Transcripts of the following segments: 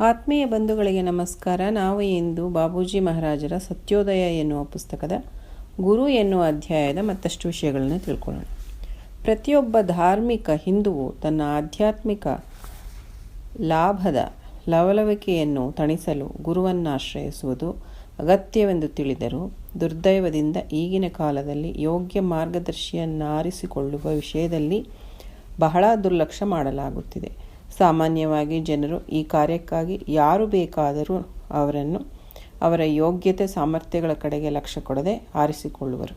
ಆತ್ಮೀಯ ಬಂಧುಗಳಿಗೆ ನಮಸ್ಕಾರ. ನಾವು ಇಂದು ಬಾಬೂಜಿ ಮಹಾರಾಜರ ಸತ್ಯೋದಯ ಎನ್ನುವ ಪುಸ್ತಕದ ಗುರು ಎನ್ನುವ ಅಧ್ಯಾಯದ ಮತ್ತಷ್ಟು ವಿಷಯಗಳನ್ನು ತಿಳ್ಕೊಳ್ಳೋಣ. ಪ್ರತಿಯೊಬ್ಬ ಧಾರ್ಮಿಕ ಹಿಂದುವು ತನ್ನ ಆಧ್ಯಾತ್ಮಿಕ ಲಾಭದ ಲವಲವಿಕೆಯನ್ನು ತಣಿಸಲು ಗುರುವನ್ನು ಆಶ್ರಯಿಸುವುದು ಅಗತ್ಯವೆಂದು ತಿಳಿದರೂ ದುರ್ದೈವದಿಂದ ಈಗಿನ ಕಾಲದಲ್ಲಿ ಯೋಗ್ಯ ಮಾರ್ಗದರ್ಶಿಯನ್ನಾರಿಸಿಕೊಳ್ಳುವ ವಿಷಯದಲ್ಲಿ ಬಹಳ ದುರ್ಲಕ್ಷ್ಯ ಮಾಡಲಾಗುತ್ತಿದೆ. ಸಾಮಾನ್ಯವಾಗಿ ಜನರು ಈ ಕಾರ್ಯಕ್ಕಾಗಿ ಯಾರು ಬೇಕಾದರೂ ಅವರನ್ನು ಅವರ ಯೋಗ್ಯತೆ ಸಾಮರ್ಥ್ಯಗಳ ಕಡೆಗೆ ಲಕ್ಷ್ಯ ಕೊಡದೆ ಆರಿಸಿಕೊಳ್ಳುವರು.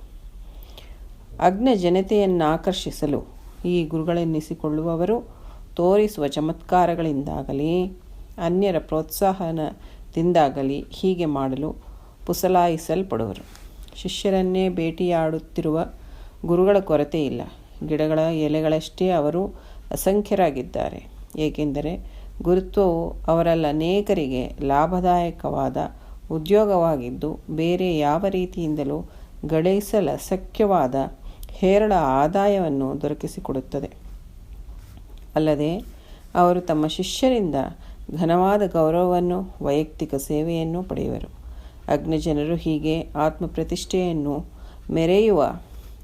ಅಗ್ನ ಜನತೆಯನ್ನು ಆಕರ್ಷಿಸಲು ಈ ಗುರುಗಳೆನ್ನಿಸಿಕೊಳ್ಳುವವರು ತೋರಿಸುವ ಚಮತ್ಕಾರಗಳಿಂದಾಗಲಿ, ಅನ್ಯರ ಪ್ರೋತ್ಸಾಹನದಿಂದಾಗಲಿ ಹೀಗೆ ಮಾಡಲು ಪುಸಲಾಯಿಸಲ್ಪಡುವರು. ಶಿಷ್ಯರನ್ನೇ ಭೇಟಿಯಾಡುತ್ತಿರುವ ಗುರುಗಳ ಕೊರತೆ ಇಲ್ಲ ಗಿಡಗಳ ಎಲೆಗಳಷ್ಟೇ ಅವರು ಅಸಂಖ್ಯರಾಗಿದ್ದಾರೆ. ಏಕೆಂದರೆ ಗುರುತ್ವವು ಅವರಲ್ಲಿ ಅನೇಕರಿಗೆ ಲಾಭದಾಯಕವಾದ ಉದ್ಯೋಗವಾಗಿದ್ದು ಬೇರೆ ಯಾವ ರೀತಿಯಿಂದಲೂ ಗಳಿಸಲಸಕ್ಯವಾದ ಹೇರಳ ಆದಾಯವನ್ನು ದೊರಕಿಸಿಕೊಡುತ್ತದೆ. ಅಲ್ಲದೆ ಅವರು ತಮ್ಮ ಶಿಷ್ಯರಿಂದ ಘನವಾದ ಗೌರವವನ್ನು, ವೈಯಕ್ತಿಕ ಸೇವೆಯನ್ನು ಪಡೆಯುವರು. ಅಗ್ನಿಜನರು ಹೀಗೆ ಆತ್ಮಪ್ರತಿಷ್ಠೆಯನ್ನು ಮೆರೆಯುವ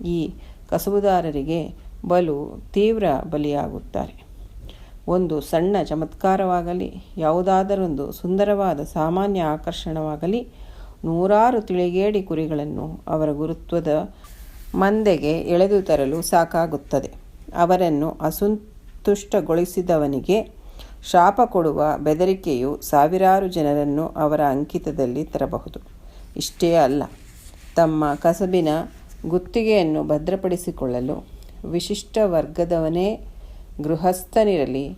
ಈ ಕಸಬುದಾರರಿಗೆ ಬಲು ತೀವ್ರ ಬಲಿಯಾಗುತ್ತಾರೆ. ಒಂದು ಸಣ್ಣ ಚಮತ್ಕಾರವಾಗಲಿ, ಯಾವುದಾದರೊಂದು ಸುಂದರವಾದ ಸಾಮಾನ್ಯ ಆಕರ್ಷಣವಾಗಲಿ, ನೂರಾರು ತಿಳಿಗೇಡಿ ಕುರಿಗಳನ್ನು ಅವರ ಗುರುತ್ವದ ಮಂದೆಗೆ ಎಳೆದು ತರಲು ಸಾಕಾಗುತ್ತದೆ. ಅವರನ್ನು ಅಸಂತುಷ್ಟಗೊಳಿಸಿದವನಿಗೆ ಶಾಪ ಕೊಡುವ ಬೆದರಿಕೆಯು ಸಾವಿರಾರು ಜನರನ್ನು ಅವರ ಅಂಕಿತದಲ್ಲಿ ತರಬಹುದು. ಇಷ್ಟೇ ಅಲ್ಲ, ತಮ್ಮ ಕಸಬಿನ ಗುತ್ತಿಗೆಯನ್ನು ಭದ್ರಪಡಿಸಿಕೊಳ್ಳಲು ವಿಶಿಷ್ಟ ವರ್ಗದವನೇ ಗೃಹಸ್ಥನಿರಲಿ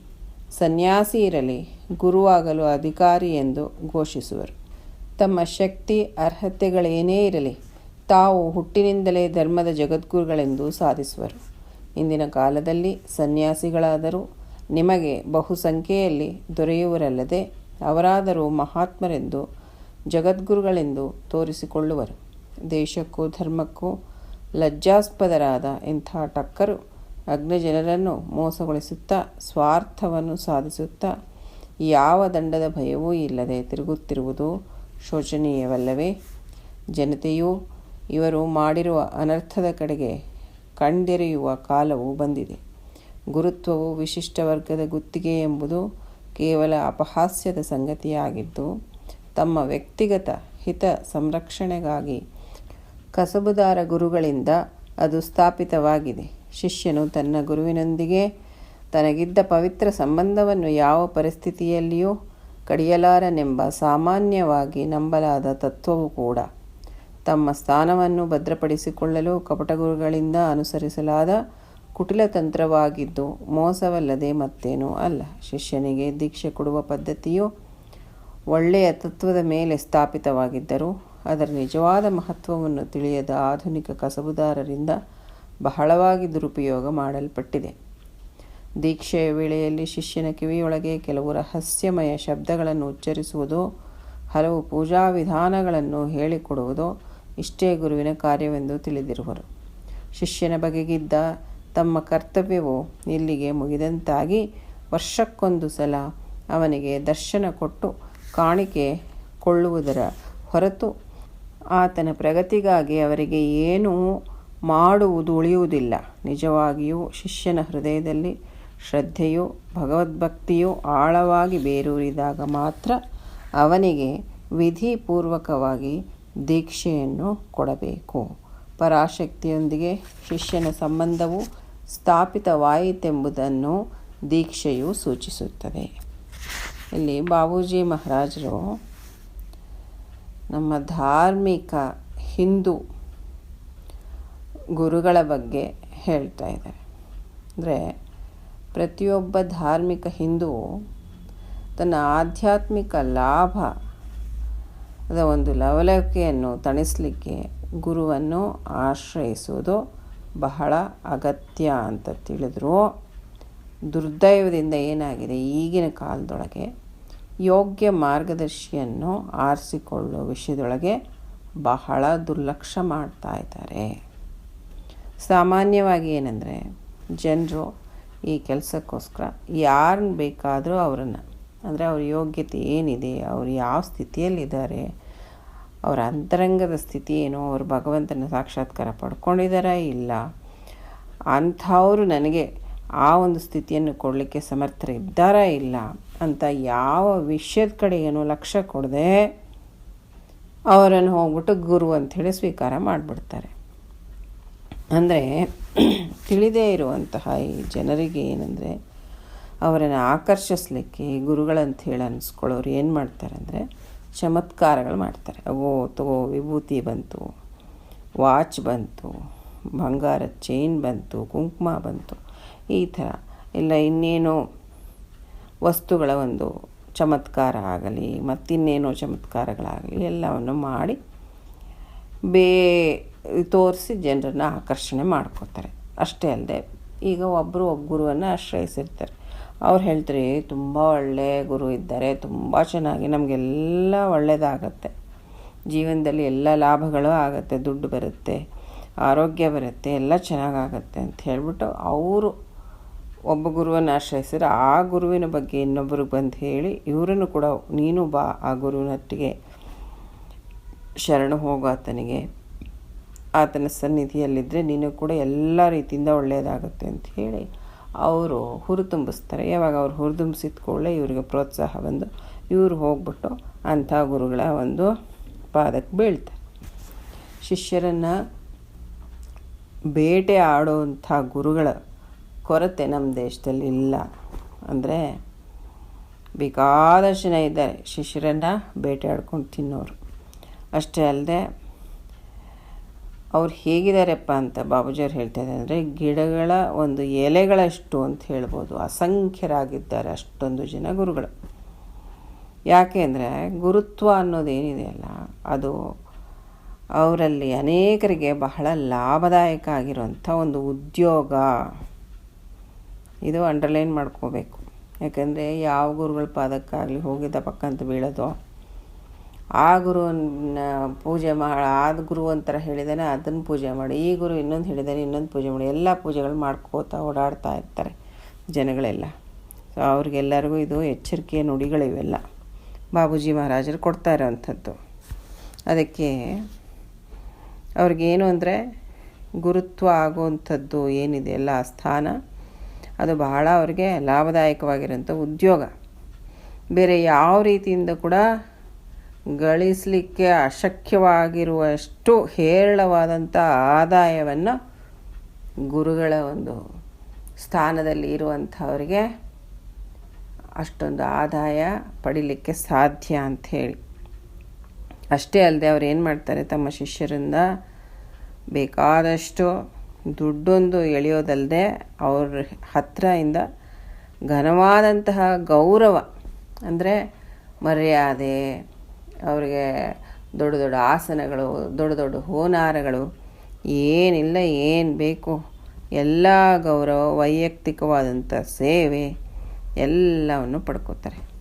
ಸನ್ಯಾಸಿ ಇರಲಿ ಗುರುವಾಗಲು ಅಧಿಕಾರಿ ಎಂದು ಘೋಷಿಸುವರು. ತಮ್ಮ ಶಕ್ತಿ, ಅರ್ಹತೆಗಳೇನೇ ಇರಲಿ, ತಾವು ಹುಟ್ಟಿನಿಂದಲೇ ಧರ್ಮದ ಜಗದ್ಗುರುಗಳೆಂದು ಸಾಧಿಸುವರು. ಇಂದಿನ ಕಾಲದಲ್ಲಿ ಸನ್ಯಾಸಿಗಳಾದರೂ ನಿಮಗೆ ಬಹುಸಂಖ್ಯೆಯಲ್ಲಿ ದೊರೆಯುವರಲ್ಲದೆ ಅವರಾದರೂ ಮಹಾತ್ಮರೆಂದು, ಜಗದ್ಗುರುಗಳೆಂದು ತೋರಿಸಿಕೊಳ್ಳುವರು. ದೇಶಕ್ಕೂ ಧರ್ಮಕ್ಕೂ ಲಜ್ಜಾಸ್ಪದರಾದ ಇಂಥ ಟಕ್ಕರು ಅಗ್ನಜನರನ್ನು ಮೋಸಗೊಳಿಸುತ್ತಾ, ಸ್ವಾರ್ಥವನ್ನು ಸಾಧಿಸುತ್ತಾ, ಯಾವ ದಂಡದ ಭಯವೂ ಇಲ್ಲದೆ ತಿರುಗುತ್ತಿರುವುದು ಶೋಚನೀಯವಲ್ಲವೇ? ಜನತೆಯು ಇವರು ಮಾಡಿರುವ ಅನರ್ಥದ ಕಡೆಗೆ ಕಣ್ದೆರೆಯುವ ಕಾಲವು ಬಂದಿದೆ. ಗುರುತ್ವವು ವಿಶಿಷ್ಟ ವರ್ಗದ ಗುತ್ತಿಗೆ ಎಂಬುದು ಕೇವಲ ಅಪಹಾಸ್ಯದ ಸಂಗತಿಯಾಗಿದ್ದು, ತಮ್ಮ ವ್ಯಕ್ತಿಗತ ಹಿತ ಸಂರಕ್ಷಣೆಗಾಗಿ ಕಸಬುದಾರ ಗುರುಗಳಿಂದ ಅದು ಸ್ಥಾಪಿತವಾಗಿದೆ. ಶಿಷ್ಯನು ತನ್ನ ಗುರುವಿನೊಂದಿಗೆ ತನಗಿದ್ದ ಪವಿತ್ರ ಸಂಬಂಧವನ್ನು ಯಾವ ಪರಿಸ್ಥಿತಿಯಲ್ಲಿಯೂ ಕಡಿಯಲಾರನೆಂಬ ಸಾಮಾನ್ಯವಾಗಿ ನಂಬಲಾದ ತತ್ವವು ಕೂಡ ತಮ್ಮ ಸ್ಥಾನವನ್ನು ಭದ್ರಪಡಿಸಿಕೊಳ್ಳಲು ಕಪಟಗುರುಗಳಿಂದ ಅನುಸರಿಸಲಾದ ಕುಟಿಲತಂತ್ರವಾಗಿದ್ದು ಮೋಸವಲ್ಲದೆ ಮತ್ತೇನೂ ಅಲ್ಲ. ಶಿಷ್ಯನಿಗೆ ದೀಕ್ಷೆ ಕೊಡುವ ಪದ್ಧತಿಯು ಒಳ್ಳೆಯ ತತ್ವದ ಮೇಲೆ ಸ್ಥಾಪಿತವಾಗಿದ್ದರೂ ಅದರ ನಿಜವಾದ ಮಹತ್ವವನ್ನು ತಿಳಿಯದ ಆಧುನಿಕ ಕಸಬುದಾರರಿಂದ ಬಹಳವಾಗಿ ದುರುಪಯೋಗ ಮಾಡಲ್ಪಟ್ಟಿದೆ. ದೀಕ್ಷೆಯ ವೇಳೆಯಲ್ಲಿ ಶಿಷ್ಯನ ಕಿವಿಯೊಳಗೆ ಕೆಲವು ರಹಸ್ಯಮಯ ಶಬ್ದಗಳನ್ನು ಉಚ್ಚರಿಸುವುದು, ಹಲವು ಪೂಜಾ ವಿಧಾನಗಳನ್ನು ಹೇಳಿಕೊಡುವುದು ಇಷ್ಟೇ ಗುರುವಿನ ಕಾರ್ಯವೆಂದು ತಿಳಿದಿರುವರು. ಶಿಷ್ಯನ ಬಗೆಗಿದ್ದ ತಮ್ಮ ಕರ್ತವ್ಯವು ಇಲ್ಲಿಗೆ ಮುಗಿದಂತಾಗಿ ವರ್ಷಕ್ಕೊಂದು ಸಲ ಅವನಿಗೆ ದರ್ಶನ ಕೊಟ್ಟು ಕಾಣಿಕೆ ಕೊಳ್ಳುವುದರ ಹೊರತು ಆತನ ಪ್ರಗತಿಗಾಗಿ ಅವರಿಗೆ ಏನೂ ಮಾಡುವುದು ಉಳಿಯುವುದಿಲ್ಲ. ನಿಜವಾಗಿಯೂ ಶಿಷ್ಯನ ಹೃದಯದಲ್ಲಿ ಶ್ರದ್ಧೆಯು ಭಗವದ್ಭಕ್ತಿಯು ಆಳವಾಗಿ ಬೇರೂರಿದಾಗ ಮಾತ್ರ ಅವನಿಗೆ ವಿಧಿಪೂರ್ವಕವಾಗಿ ದೀಕ್ಷೆಯನ್ನು ಕೊಡಬೇಕು. ಪರಾಶಕ್ತಿಯೊಂದಿಗೆ ಶಿಷ್ಯನ ಸಂಬಂಧವು ಸ್ಥಾಪಿತವಾಯಿತೆಂಬುದನ್ನು ದೀಕ್ಷೆಯು ಸೂಚಿಸುತ್ತದೆ. ಇಲ್ಲಿ ಬಾಬೂಜಿ ಮಹಾರಾಜರು ನಮ್ಮ ಧಾರ್ಮಿಕ ಹಿಂದೂ ಗುರುಗಳ ಬಗ್ಗೆ ಹೇಳ್ತಾ ಇದ್ದಾರೆ. ಅಂದರೆ ಪ್ರತಿಯೊಬ್ಬ ಧಾರ್ಮಿಕ ಹಿಂದೂ ತನ್ನ ಆಧ್ಯಾತ್ಮಿಕ ಲಾಭ, ಅದ ಒಂದು ಲವಲವಿಕೆಯನ್ನು ತಣಿಸಲಿಕ್ಕೆ ಗುರುವನ್ನು ಆಶ್ರಯಿಸುವುದು ಬಹಳ ಅಗತ್ಯ ಅಂತ ತಿಳಿದ್ರು. ದುರ್ದೈವದಿಂದ ಏನಾಗಿದೆ? ಈಗಿನ ಕಾಲದೊಳಗೆ ಯೋಗ್ಯ ಮಾರ್ಗದರ್ಶಿಯನ್ನು ಆರಿಸಿಕೊಳ್ಳುವ ವಿಷಯದೊಳಗೆ ಬಹಳ ದುರ್ಲಕ್ಷ್ಯ ಮಾಡ್ತಾ ಇದ್ದಾರೆ. ಸಾಮಾನ್ಯವಾಗಿ ಏನಂದರೆ ಜನರು ಈ ಕೆಲಸಕ್ಕೋಸ್ಕರ ಯಾರನ್ನ ಬೇಕಾದರೂ ಅವರನ್ನು, ಅಂದರೆ ಅವ್ರ ಯೋಗ್ಯತೆ ಏನಿದೆ, ಅವರು ಯಾವ ಸ್ಥಿತಿಯಲ್ಲಿದ್ದಾರೆ, ಅವರ ಅಂತರಂಗದ ಸ್ಥಿತಿ ಏನು, ಅವರು ಭಗವಂತನ ಸಾಕ್ಷಾತ್ಕಾರ ಪಡ್ಕೊಂಡಿದ್ದಾರಾ ಇಲ್ಲ, ಅಂಥವರು ನನಗೆ ಆ ಒಂದು ಸ್ಥಿತಿಯನ್ನು ಕೊಡಲಿಕ್ಕೆ ಸಮರ್ಥರಿದ್ದಾರಾ ಇಲ್ಲ ಅಂತ ಯಾವ ವಿಷಯದ ಕಡೆ ಏನು ಲಕ್ಷ್ಯ ಕೊಡದೆ ಅವರನ್ನು ಹೋಗ್ಬಿಟ್ಟು ಗುರು ಅಂಥೇಳಿ ಸ್ವೀಕಾರ ಮಾಡಿಬಿಡ್ತಾರೆ. ಅಂದರೆ ತಿಳಿದೇ ಇರುವಂತಹ ಈ ಜನರಿಗೆ ಏನಂದರೆ ಅವರನ್ನು ಆಕರ್ಷಿಸ್ಲಿಕ್ಕೆ ಗುರುಗಳಂತ ಹೇಳಿ ಅನ್ನಿಸ್ಕೊಳ್ಳೋರು ಏನು ಮಾಡ್ತಾರೆ ಅಂದರೆ ಚಮತ್ಕಾರಗಳು ಮಾಡ್ತಾರೆ. ಓ ತಗೋ ವಿಭೂತಿ ಬಂತು, ವಾಚ್ ಬಂತು ಬಂಗಾರದ ಚೈನ್ ಬಂತು, ಕುಂಕುಮ ಬಂತು, ಈ ಥರ. ಇಲ್ಲ, ಇನ್ನೇನೋ ವಸ್ತುಗಳ ಒಂದು ಚಮತ್ಕಾರ ಆಗಲಿ, ಮತ್ತಿನ್ನೇನೋ ಚಮತ್ಕಾರಗಳಾಗಲಿ ಎಲ್ಲವನ್ನು ಮಾಡಿ ಬೇ ತೋರಿಸಿ ಜನರನ್ನ ಆಕರ್ಷಣೆ ಮಾಡ್ಕೋತಾರೆ. ಅಷ್ಟೇ ಅಲ್ಲದೆ ಈಗ ಒಬ್ಬರು ಒಬ್ಬ ಗುರುವನ್ನು ಆಶ್ರಯಿಸಿರ್ತಾರೆ. ಅವ್ರು ಹೇಳ್ತಾರೆ ತುಂಬ ಒಳ್ಳೆಯ ಗುರು ಇದ್ದಾರೆ, ತುಂಬ ಚೆನ್ನಾಗಿ, ನಮಗೆಲ್ಲ ಒಳ್ಳೆಯದಾಗತ್ತೆ ಜೀವನದಲ್ಲಿ ಎಲ್ಲ ಲಾಭಗಳು ಆಗುತ್ತೆ, ದುಡ್ಡು ಬರುತ್ತೆ, ಆರೋಗ್ಯ ಬರುತ್ತೆ, ಎಲ್ಲ ಚೆನ್ನಾಗಾಗತ್ತೆ ಅಂತ ಹೇಳ್ಬಿಟ್ಟು ಅವರು ಒಬ್ಬ ಗುರುವನ್ನು ಆಶ್ರಯಿಸಿದ್ರೆ ಆ ಗುರುವಿನ ಬಗ್ಗೆ ಇನ್ನೊಬ್ಬರಿಗೆ ಬಂದು ಹೇಳಿ, ಇವರನ್ನು ಕೂಡ ನೀನು ಬಾ, ಆ ಗುರುವಿನೊಟ್ಟಿಗೆ ಶರಣು ಹೋಗು ಆತನಿಗೆ. ಆತನ ಸನ್ನಿಧಿಯಲ್ಲಿದ್ದರೆ ನೀನು ಕೂಡ ಎಲ್ಲ ರೀತಿಯಿಂದ ಒಳ್ಳೆಯದಾಗುತ್ತೆ ಅಂತ ಹೇಳಿ ಅವರು ಹುರಿದುಂಬಿಸ್ತಾರೆ ಯಾವಾಗ ಅವ್ರು ಹುರಿದುಂಬಿಸಿದ ಕೂಡಲೇ ಇವರಿಗೆ ಪ್ರೋತ್ಸಾಹ ಬಂದು ಇವರು ಹೋಗ್ಬಿಟ್ಟು ಅಂಥ ಗುರುಗಳ ಒಂದು ಪಾದಕ್ಕೆ ಬೀಳ್ತಾರೆ. ಶಿಷ್ಯರನ್ನು ಬೇಟೆ ಆಡುವಂಥ ಗುರುಗಳ ಕೊರತೆ ನಮ್ಮ ದೇಶದಲ್ಲಿ ಇಲ್ಲ. ಅಂದರೆ ಬೇಕಾದಷ್ಟು ಜನ ಇದ್ದಾರೆ ಶಿಷ್ಯರನ್ನು ಬೇಟೆ ಆಡ್ಕೊಂಡು ತಿನ್ನೋರು. ಅಷ್ಟೇ ಅಲ್ಲದೆ ಅವ್ರು ಹೇಗಿದ್ದಾರೆಪ್ಪ ಅಂತ ಬಾಬೂಜಿಯವ್ರು ಹೇಳ್ತಾ ಇದ್ದಾರೆ ಅಂದರೆ, ಗಿಡಗಳ ಒಂದು ಎಲೆಗಳಷ್ಟು ಅಂತ ಹೇಳ್ಬೋದು. ಅಸಂಖ್ಯರಾಗಿದ್ದಾರೆ ಅಷ್ಟೊಂದು ಜನ ಗುರುಗಳು. ಯಾಕೆ ಅಂದರೆ, ಗುರುತ್ವ ಅನ್ನೋದೇನಿದೆಯಲ್ಲ ಅದು ಅವರಲ್ಲಿ ಅನೇಕರಿಗೆ ಬಹಳ ಲಾಭದಾಯಕ ಆಗಿರುವಂಥ ಒಂದು ಉದ್ಯೋಗ. ಇದು ಅಂಡರ್ಲೈನ್ ಮಾಡ್ಕೋಬೇಕು. ಯಾಕಂದರೆ, ಯಾವ ಗುರುಗಳ ಪಾದಕ್ಕಾಗಲಿ ಹೋಗಿದ್ದ ಪಕ್ಕ ಅಂತ ಬೀಳೋದು ಆ ಗುರುವನ್ನ ಪೂಜೆ ಮಾಡಿ ಆದ ಗುರು ಒಂಥರ ಹೇಳಿದಾನೆ, ಅದನ್ನು ಪೂಜೆ ಮಾಡಿ. ಈ ಗುರು ಇನ್ನೊಂದು ಹೇಳಿದಾನೆ, ಇನ್ನೊಂದು ಪೂಜೆ ಮಾಡಿ. ಎಲ್ಲ ಪೂಜೆಗಳು ಮಾಡ್ಕೋತಾ ಓಡಾಡ್ತಾ ಇರ್ತಾರೆ ಜನಗಳೆಲ್ಲ. ಸೊ ಅವ್ರಿಗೆಲ್ಲರಿಗೂ ಇದು ಎಚ್ಚರಿಕೆಯ ನುಡಿಗಳಿವೆಲ್ಲ ಬಾಬೂಜಿ ಮಹಾರಾಜರು ಕೊಡ್ತಾ ಇರೋವಂಥದ್ದು ಅದಕ್ಕೆ ಅವ್ರಿಗೇನು ಅಂದರೆ ಗುರುತ್ವ ಆಗುವಂಥದ್ದು ಏನಿದೆ, ಎಲ್ಲ ಸ್ಥಾನ, ಅದು ಬಹಳ ಅವರಿಗೆ ಲಾಭದಾಯಕವಾಗಿರೋಂಥ ಉದ್ಯೋಗ. ಬೇರೆ ಯಾವ ರೀತಿಯಿಂದ ಕೂಡ ಗಳಿಸಲಿಕ್ಕೆ ಅಶಕ್ಯವಾಗಿರುವಷ್ಟು ಹೇರಳವಾದಂಥ ಆದಾಯವನ್ನು ಗುರುಗಳ ಒಂದು ಸ್ಥಾನದಲ್ಲಿ ಇರುವಂಥವ್ರಿಗೆ ಅಷ್ಟೊಂದು ಆದಾಯ ಪಡಿಲಿಕ್ಕೆ ಸಾಧ್ಯ ಅಂಥೇಳಿ ಅಷ್ಟೇ ಅಲ್ಲದೆ ಅವ್ರು ಏನು ಮಾಡ್ತಾರೆ, ತಮ್ಮ ಶಿಷ್ಯರಿಂದ ಬೇಕಾದಷ್ಟು ದುಡ್ಡೊಂದು ಎಳೆಯೋದಲ್ಲದೆ ಅವ್ರ ಹತ್ತಿರದಿಂದ ಘನವಾದಂತಹ ಗೌರವ ಅಂದರೆ ಮರ್ಯಾದೆ ಅವರಿಗೆ ದೊಡ್ಡ ದೊಡ್ಡ ಆಸನಗಳು, ದೊಡ್ಡ ದೊಡ್ಡ ಹೋನಾರಗಳು, ಏನಿಲ್ಲ, ಏನು ಬೇಕು, ಎಲ್ಲ ಗೌರವ, ವೈಯಕ್ತಿಕವಾದಂಥ ಸೇವೆ ಎಲ್ಲವನ್ನು ಪಡ್ಕೋತಾರೆ.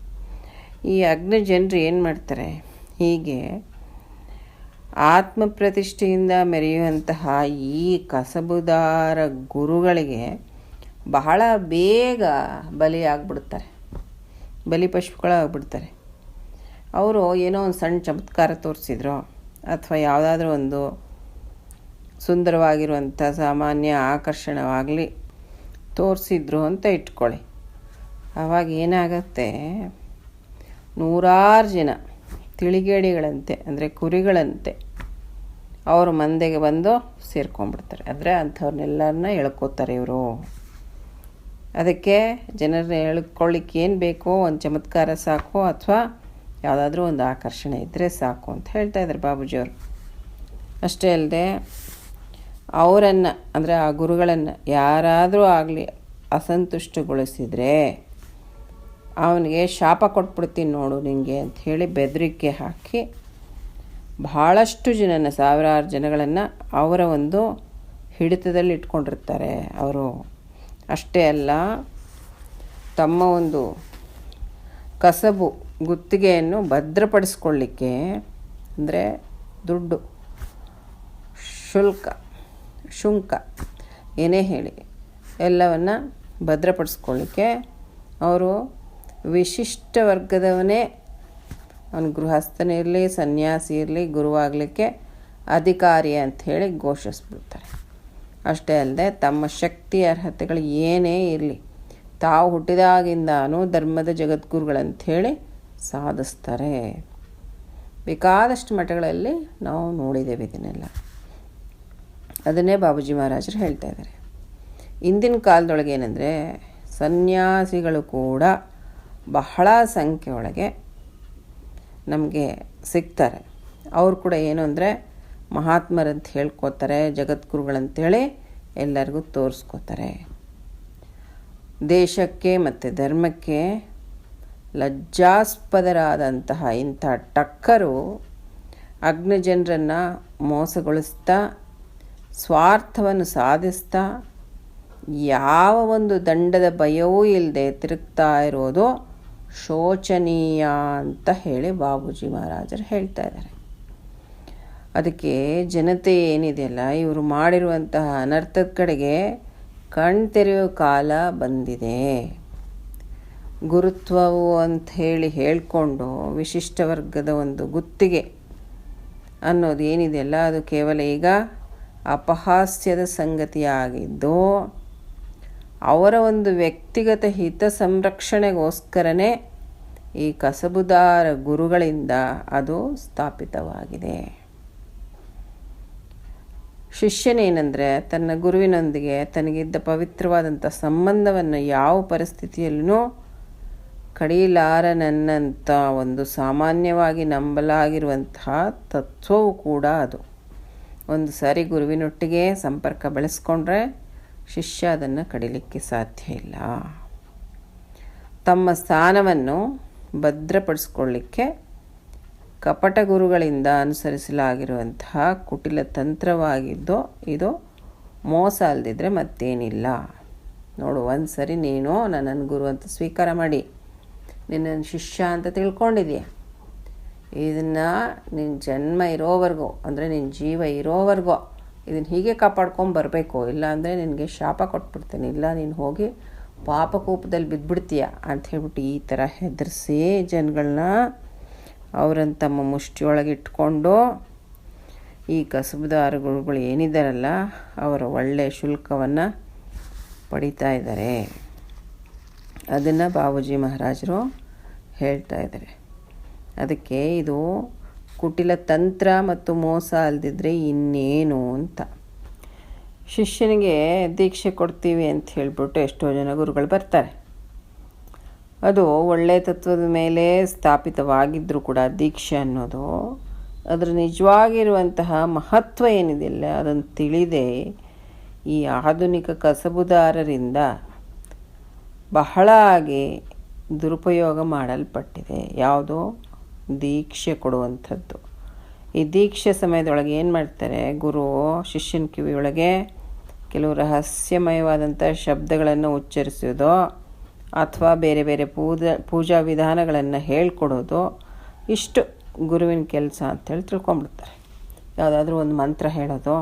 ಈ ಅಗ್ನಿ ಜನರು ಏನು ಮಾಡ್ತಾರೆ? ಹೀಗೆ ಆತ್ಮ ಪ್ರತಿಷ್ಠೆಯಿಂದ ಮೆರೆಯುವಂತಹ ಈ ಕಸಬುದಾರ ಗುರುಗಳಿಗೆ ಬಹಳ ಬೇಗ ಬಲಿಯಾಗ್ಬಿಡ್ತಾರೆ. ಬಲಿ ಪಶುಗಳಾಗ್ಬಿಡ್ತಾರೆ. ಅವರು ಏನೋ ಒಂದು ಸಣ್ಣ ಚಮತ್ಕಾರ ತೋರಿಸಿದ್ರು ಅಥವಾ ಯಾವುದಾದ್ರೂ ಒಂದು ಸುಂದರವಾಗಿರುವಂಥ ಸಾಮಾನ್ಯ ಆಕರ್ಷಣವಾಗಲಿ ತೋರಿಸಿದ್ರು ಅಂತ ಇಟ್ಕೊಳ್ಳಿ. ಆವಾಗ ಏನಾಗತ್ತೆ? ನೂರಾರು ಜನ ತಿಳಿಗೇಡಿಗಳಂತೆ, ಅಂದರೆ ಕುರಿಗಳಂತೆ ಅವರು ಮಂದೆಗೆ ಬಂದು ಸೇರ್ಕೊಂಡ್ಬಿಡ್ತಾರೆ. ಅಂದರೆ ಅಂಥವ್ರನ್ನೆಲ್ಲರನ್ನ ಎಳ್ಕೋತಾರೆ ಇವರು. ಅದಕ್ಕೆ ಜನರನ್ನ ಎಳ್ಕೊಳ್ಳಿಕ್ಕೆ ಏನು ಬೇಕೋ, ಒಂದು ಚಮತ್ಕಾರ ಸಾಕು, ಅಥವಾ ಯಾವುದಾದ್ರೂ ಒಂದು ಆಕರ್ಷಣೆ ಇದ್ದರೆ ಸಾಕು ಅಂತ ಹೇಳ್ತಾ ಇದ್ದಾರೆ ಬಾಬೂಜಿಯವರು. ಅಷ್ಟೇ ಅಲ್ಲದೆ, ಅವರನ್ನು, ಅಂದರೆ ಆ ಗುರುಗಳನ್ನು ಯಾರಾದರೂ ಆಗಲಿ ಅಸಂತುಷ್ಟಗೊಳಿಸಿದರೆ ಅವನಿಗೆ ಶಾಪ ಕೊಟ್ಬಿಡ್ತೀನಿ ನೋಡು ನಿನಗೆ ಅಂಥೇಳಿ ಬೆದರಿಕೆ ಹಾಕಿ ಬಹಳಷ್ಟು ಜನನ ಸಾವಿರಾರು ಜನಗಳನ್ನು ಅವರ ಒಂದು ಹಿಡಿತದಲ್ಲಿ ಇಟ್ಕೊಂಡಿರ್ತಾರೆ ಅವರು. ಅಷ್ಟೇ ಅಲ್ಲ, ತಮ್ಮ ಒಂದು ಕಸಬು ಗುತ್ತಿಗೆಯನ್ನು ಭದ್ರಪಡಿಸ್ಕೊಳ್ಳಿಕ್ಕೆ ಅಂದರೆ ದುಡ್ಡು, ಶುಲ್ಕ, ಶುಂಕ, ಏನೇ ಹೇಳಿ, ಎಲ್ಲವನ್ನು ಭದ್ರಪಡಿಸ್ಕೊಳ್ಳಿಕ್ಕೆ ಅವರು ವಿಶಿಷ್ಟ ವರ್ಗದವನೇ. ಅವನು ಗೃಹಸ್ಥನೇ ಇರಲಿ, ಸನ್ಯಾಸಿ ಇರಲಿ ಗುರುವಾಗಲಿಕ್ಕೆ ಅಧಿಕಾರಿ ಅಂಥೇಳಿ ಘೋಷಿಸ್ಬಿಡ್ತಾರೆ. ಅಷ್ಟೇ ಅಲ್ಲದೆ ತಮ್ಮ ಶಕ್ತಿ ಅರ್ಹತೆಗಳು ಏನೇ ಇರಲಿ, ತಾವು ಹುಟ್ಟಿದಾಗಿಂದಾನು ಧರ್ಮದ ಜಗದ್ಗುರುಗಳಂಥೇಳಿ ಸಾಧಿಸ್ತಾರೆ. ಬೇಕಾದಷ್ಟು ಮಠಗಳಲ್ಲಿ ನಾವು ನೋಡಿದ್ದೇವೆ ಇದನ್ನೆಲ್ಲ. ಅದನ್ನೇ ಬಾಬೂಜಿ ಮಹಾರಾಜರು ಹೇಳ್ತಾ ಇದ್ದಾರೆ. ಇಂದಿನ ಕಾಲದೊಳಗೆ ಏನಂದರೆ ಸನ್ಯಾಸಿಗಳು ಕೂಡ ಬಹಳ ಸಂಖ್ಯೆ ಒಳಗೆ ನಮಗೆ ಸಿಗ್ತಾರೆ. ಅವರು ಕೂಡ ಏನು ಅಂದರೆ ಮಹಾತ್ಮರಂತ ಹೇಳ್ಕೊತಾರೆ, ಜಗದ್ಗುರುಗಳಂತೇಳಿ ಎಲ್ಲರಿಗೂ ತೋರಿಸ್ಕೋತಾರೆ. ದೇಶಕ್ಕೆ ಮತ್ತು ಧರ್ಮಕ್ಕೆ ಲಜ್ಜಾಸ್ಪದರಾದಂತಹ ಇಂಥ ಟಕ್ಕರು ಅಗ್ನಿಜನರನ್ನು ಮೋಸಗೊಳಿಸ್ತಾ, ಸ್ವಾರ್ಥವನ್ನು ಸಾಧಿಸ್ತಾ, ಯಾವ ಒಂದು ದಂಡದ ಭಯವೂ ಇಲ್ಲದೆ ತಿರುಗ್ತಾ ಇರೋದು ಶೋಚನೀಯ ಅಂತ ಹೇಳಿ ಬಾಬೂಜಿ ಮಹಾರಾಜರು ಹೇಳ್ತಾ ಇದ್ದಾರೆ. ಅದಕ್ಕೆ ಜನತೆ ಏನಿದೆಯಲ್ಲ, ಇವರು ಮಾಡಿರುವಂತಹ ಅನರ್ಥದ ಕಡೆಗೆ ಕಣ್ತೆರೆಯೋ ಕಾಲ ಬಂದಿದೆ. ಗುರುತ್ವವು ಅಂತ ಹೇಳಿ ಹೇಳಿಕೊಂಡು ವಿಶಿಷ್ಟ ವರ್ಗದ ಒಂದು ಗುತ್ತಿಗೆ ಅನ್ನೋದು ಏನಿದೆಯಲ್ಲ ಅದು ಕೇವಲ ಈಗ ಅಪಹಾಸ್ಯದ ಸಂಗತಿಯಾಗಿದ್ದು, ಅವರ ಒಂದು ವ್ಯಕ್ತಿಗತ ಹಿತ ಸಂರಕ್ಷಣೆಗೋಸ್ಕರನೇ ಈ ಕಸಬುದಾರ ಗುರುಗಳಿಂದ ಅದು ಸ್ಥಾಪಿತವಾಗಿದೆ. ಶಿಷ್ಯನೇನೆಂದರೆ, ತನ್ನ ಗುರುವಿನೊಂದಿಗೆ ತನಗಿದ್ದ ಪವಿತ್ರವಾದಂಥ ಸಂಬಂಧವನ್ನು ಯಾವ ಪರಿಸ್ಥಿತಿಯಲ್ಲೂ ಕಡಿಲಾರನನ್ನಂಥ ಒಂದು ಸಾಮಾನ್ಯವಾಗಿ ನಂಬಲಾಗಿರುವಂತಹ ತತ್ವವು ಕೂಡ ಅದು. ಒಂದು ಸಾರಿ ಗುರುವಿನೊಟ್ಟಿಗೆ ಸಂಪರ್ಕ ಬೆಳೆಸ್ಕೊಂಡ್ರೆ ಶಿಷ್ಯ ಅದನ್ನು ಕಡಿಲಿಕ್ಕೆ ಸಾಧ್ಯ ಇಲ್ಲ. ತಮ್ಮ ಸ್ಥಾನವನ್ನು ಭದ್ರಪಡಿಸ್ಕೊಳ್ಳಿಕ್ಕೆ ಕಪಟ ಗುರುಗಳಿಂದ ಅನುಸರಿಸಲಾಗಿರುವಂತಹ ಕುಟಿಲ ತಂತ್ರವಾಗಿದ್ದು, ಇದು ಮೋಸ ಅಲ್ದಿದ್ರೆ ಮತ್ತೇನಿಲ್ಲ. ನೋಡು ಒಂದು ಸರಿ ನೀನು ನನ್ನನ್ನು ಗುರು ಅಂತ ಸ್ವೀಕಾರ ಮಾಡಿ. ನಿನ್ನನ್ನು ಶಿಷ್ಯ ಅಂತ ತಿಳ್ಕೊಂಡಿದೀಯ? ಇದನ್ನು ನಿನ್ನ ಜನ್ಮ ಇರೋವರೆಗೂ, ಅಂದರೆ ನಿನ್ನ ಜೀವ ಇರೋವರೆಗೂ ಇದನ್ನು ಹೀಗೆ ಕಾಪಾಡ್ಕೊಂಡು ಬರಬೇಕು. ಇಲ್ಲ ಅಂದರೆ ನಿನಗೆ ಶಾಪ ಕೊಟ್ಬಿಡ್ತೇನೆ. ಇಲ್ಲ, ನೀನು ಹೋಗಿ ಪಾಪಕೂಪದಲ್ಲಿ ಬಿದ್ದುಬಿಡ್ತೀಯ ಅಂತ ಹೇಳ್ಬಿಟ್ಟು ಈ ಥರ ಹೆದರಿಸಿ ಜನಗಳನ್ನ ಅವರನ್ನು ತಮ್ಮ ಮುಷ್ಟಿಯೊಳಗೆ ಇಟ್ಕೊಂಡು ಈ ಕಸಬುದಾರಗಳು ಏನಿದ್ದಾರಲ್ಲ, ಅವರ ಒಳ್ಳೆಯ ಶುಲ್ಕವನ್ನು ಪಡಿತಾ ಇದ್ದಾರೆ ಅದನ್ನು ಬಾಬೂಜಿ ಮಹಾರಾಜರು ಹೇಳ್ತಾ ಇದ್ದಾರೆ ಅದಕ್ಕೆ ಇದು ಕುಟಿಲ ತಂತ್ರ ಮತ್ತು ಮೋಸ ಅಲ್ದಿದ್ರೆ ಇನ್ನೇನು ಅಂತ. ಶಿಷ್ಯನಿಗೆ ದೀಕ್ಷೆ ಕೊಡ್ತೀವಿ ಅಂತ ಹೇಳಿಬಿಟ್ಟು ಎಷ್ಟೋ ಜನ ಗುರುಗಳು ಬರ್ತಾರೆ. ಅದು ಒಳ್ಳೆಯ ತತ್ವದ ಮೇಲೆ ಸ್ಥಾಪಿತವಾಗಿದ್ದರೂ ಕೂಡ ದೀಕ್ಷೆ ಅನ್ನೋದು. ಅದರ ನಿಜವಾಗಿರುವಂತಹ ಮಹತ್ವ ಏನಿದೆಯಲ್ಲ ಅದನ್ನು ತಿಳಿದೇ ಈ ಆಧುನಿಕ ಕಸಬುದಾರರಿಂದ ಬಹಳ ಆಗಿ ದುರುಪಯೋಗ ಮಾಡಲ್ಪಟ್ಟಿದೆ. ಯಾವುದೋ ದೀಕ್ಷೆ ಕೊಡುವಂಥದ್ದು. ಈ ದೀಕ್ಷೆ ಸಮಯದೊಳಗೆ ಏನು ಮಾಡ್ತಾರೆ? ಗುರು ಶಿಷ್ಯನ ಕಿವಿಯೊಳಗೆ ಕೆಲವು ರಹಸ್ಯಮಯವಾದಂಥ ಶಬ್ದಗಳನ್ನು ಉಚ್ಚರಿಸೋದು ಅಥವಾ ಬೇರೆ ಬೇರೆ ಪೂಜಾ ಪೂಜಾ ವಿಧಾನಗಳನ್ನು ಹೇಳ್ಕೊಡೋದು ಇಷ್ಟು ಗುರುವಿನ ಕೆಲಸ ಅಂತೇಳಿ ತಿಳ್ಕೊಂಬಿಡ್ತಾರೆ ಯಾವುದಾದ್ರೂ ಒಂದು ಮಂತ್ರ ಹೇಳೋದು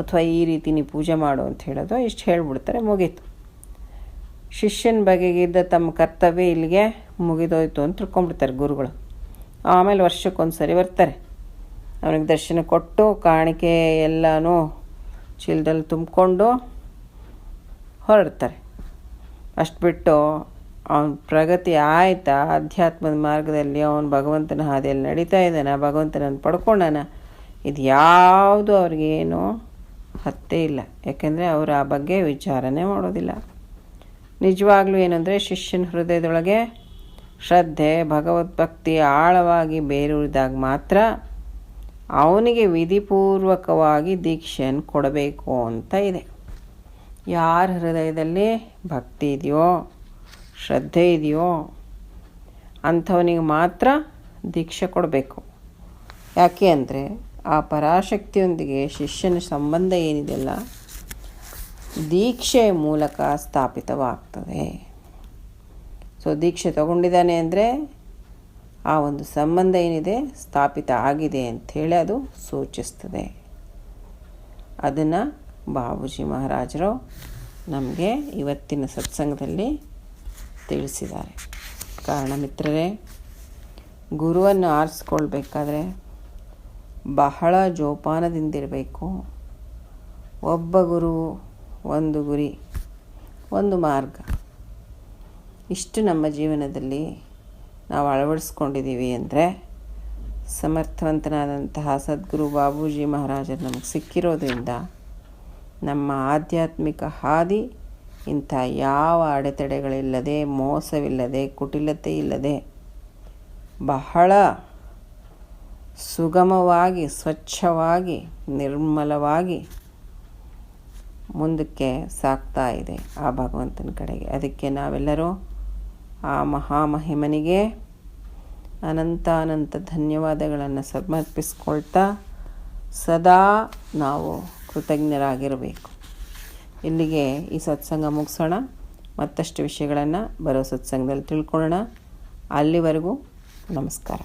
ಅಥವಾ ಈ ರೀತಿ ನೀವು ಪೂಜೆ ಮಾಡು ಅಂತ ಹೇಳೋದು ಇಷ್ಟು ಹೇಳ್ಬಿಡ್ತಾರೆ, ಮುಗೀತು. ಶಿಷ್ಯನ ಬಗೆಗಿದ್ದ ತಮ್ಮ ಕರ್ತವ್ಯ ಇಲ್ಲಿಗೆ ಮುಗಿದೋಯ್ತು ಅಂತ ತಿಳ್ಕೊಂಡ್ಬಿಡ್ತಾರೆ ಗುರುಗಳು. ಆಮೇಲೆ ವರ್ಷಕ್ಕೊಂದು ಸರಿ ಬರ್ತಾರೆ. ಅವನಿಗೆ ದರ್ಶನ ಕೊಟ್ಟು, ಕಾಣಿಕೆ ಎಲ್ಲನೂ ಚೀಲದಲ್ಲಿ ತುಂಬಿಕೊಂಡು ಹೊರಡ್ತಾರೆ. ಅಷ್ಟು ಬಿಟ್ಟು ಅವನ ಪ್ರಗತಿ ಆಯಿತಾ? ಅಧ್ಯಾತ್ಮದ ಮಾರ್ಗದಲ್ಲಿ ಅವನು ಭಗವಂತನ ಹಾದಿಯಲ್ಲಿ ನಡೀತಾ ಇದ್ದಾನೆ? ಭಗವಂತನನ್ನು ಪಡ್ಕೊಂಡಾನ? ಇದು ಯಾವುದು ಅವ್ರಿಗೇನು ಹತ್ತೇ ಇಲ್ಲ. ಯಾಕೆಂದರೆ ಅವರು ಆ ಬಗ್ಗೆ ವಿಚಾರನೇ ಮಾಡೋದಿಲ್ಲ. ನಿಜವಾಗ್ಲೂ ಏನಂದರೆ ಶಿಷ್ಯನ ಹೃದಯದೊಳಗೆ ಶ್ರದ್ಧೆ ಭಗವದ್ಭಕ್ತಿ ಆಳವಾಗಿ ಬೇರೂರಿದಾಗ ಮಾತ್ರ ಅವನಿಗೆ ವಿಧಿಪೂರ್ವಕವಾಗಿ ದೀಕ್ಷೆಯನ್ನು ಕೊಡಬೇಕು ಅಂತ ಇದೆ. ಯಾರ ಹೃದಯದಲ್ಲಿ ಭಕ್ತಿ ಇದೆಯೋ, ಶ್ರದ್ಧೆ ಇದೆಯೋ, ಅಂಥವನಿಗೆ ಮಾತ್ರ ದೀಕ್ಷೆ ಕೊಡಬೇಕು. ಯಾಕೆ ಅಂದರೆ ಆ ಪರಾಶಕ್ತಿಯೊಂದಿಗೆ ಶಿಷ್ಯನ ಸಂಬಂಧ ಏನಿದೆಯಲ್ಲ ದೀಕ್ಷೆಯ ಮೂಲಕ ಸ್ಥಾಪಿತವಾಗ್ತದೆ. ಸೊ ದೀಕ್ಷೆ ತಗೊಂಡಿದ್ದಾನೆ ಅಂದರೆ ಆ ಒಂದು ಸಂಬಂಧ ಏನಿದೆ, ಸ್ಥಾಪಿತ ಆಗಿದೆ ಅಂಥೇಳಿ ಅದು ಸೂಚಿಸ್ತದೆ. ಅದನ್ನು ಬಾಬೂಜಿ ಮಹಾರಾಜರು ನಮಗೆ ಇವತ್ತಿನ ಸತ್ಸಂಗದಲ್ಲಿ ತಿಳಿಸಿದ್ದಾರೆ. ಕಾರಣ ಮಿತ್ರರೇ, ಗುರುವನ್ನು ಆರಿಸ್ಕೊಳ್ಬೇಕಾದ್ರೆ ಬಹಳ ಜೋಪಾನದಿಂದಿರಬೇಕು ಒಬ್ಬ ಗುರು ಒಂದು ಗುರಿ, ಒಂದು ಮಾರ್ಗ. ಇಷ್ಟು ನಮ್ಮ ಜೀವನದಲ್ಲಿ ನಾವು ಅಳವಡಿಸ್ಕೊಂಡಿದ್ದೀವಿ ಅಂದರೆ ಸಮರ್ಥವಂತನಾದಂತಹ ಸದ್ಗುರು ಬಾಬೂಜಿ ಮಹಾರಾಜರು ನಮಗೆ ಸಿಕ್ಕಿರೋದ್ರಿಂದ ನಮ್ಮ ಆಧ್ಯಾತ್ಮಿಕ ಹಾದಿ ಇಂಥ ಯಾವ ಅಡೆತಡೆಗಳಿಲ್ಲದೆ, ಮೋಸವಿಲ್ಲದೆ, ಕುಟಿಲತೆ ಇಲ್ಲದೆ ಬಹಳ ಸುಗಮವಾಗಿ, ಸ್ವಚ್ಛವಾಗಿ, ನಿರ್ಮಲವಾಗಿ ಮುಂದಕ್ಕೆ ಸಾಗ್ತಾ ಇದೆ ಆ ಭಗವಂತನ ಕಡೆಗೆ. ಅದಕ್ಕೆ ನಾವೆಲ್ಲರೂ ಆ ಮಹಾಮಹಿಮನಿಗೆ ಅನಂತ ಅನಂತ ಧನ್ಯವಾದಗಳನ್ನು ಸಮರ್ಪಿಸ್ಕೊಳ್ತಾ ಸದಾ ನಾವು ಕೃತಜ್ಞರಾಗಿರಬೇಕು. ಇಲ್ಲಿಗೆ ಈ ಸತ್ಸಂಗ ಮುಗಿಸೋಣ. ಮತ್ತಷ್ಟು ವಿಷಯಗಳನ್ನು ಬರೋ ಸತ್ಸಂಗದಲ್ಲಿ ತಿಳ್ಕೊಳ್ಳೋಣ. ಅಲ್ಲಿವರೆಗೂ ನಮಸ್ಕಾರ.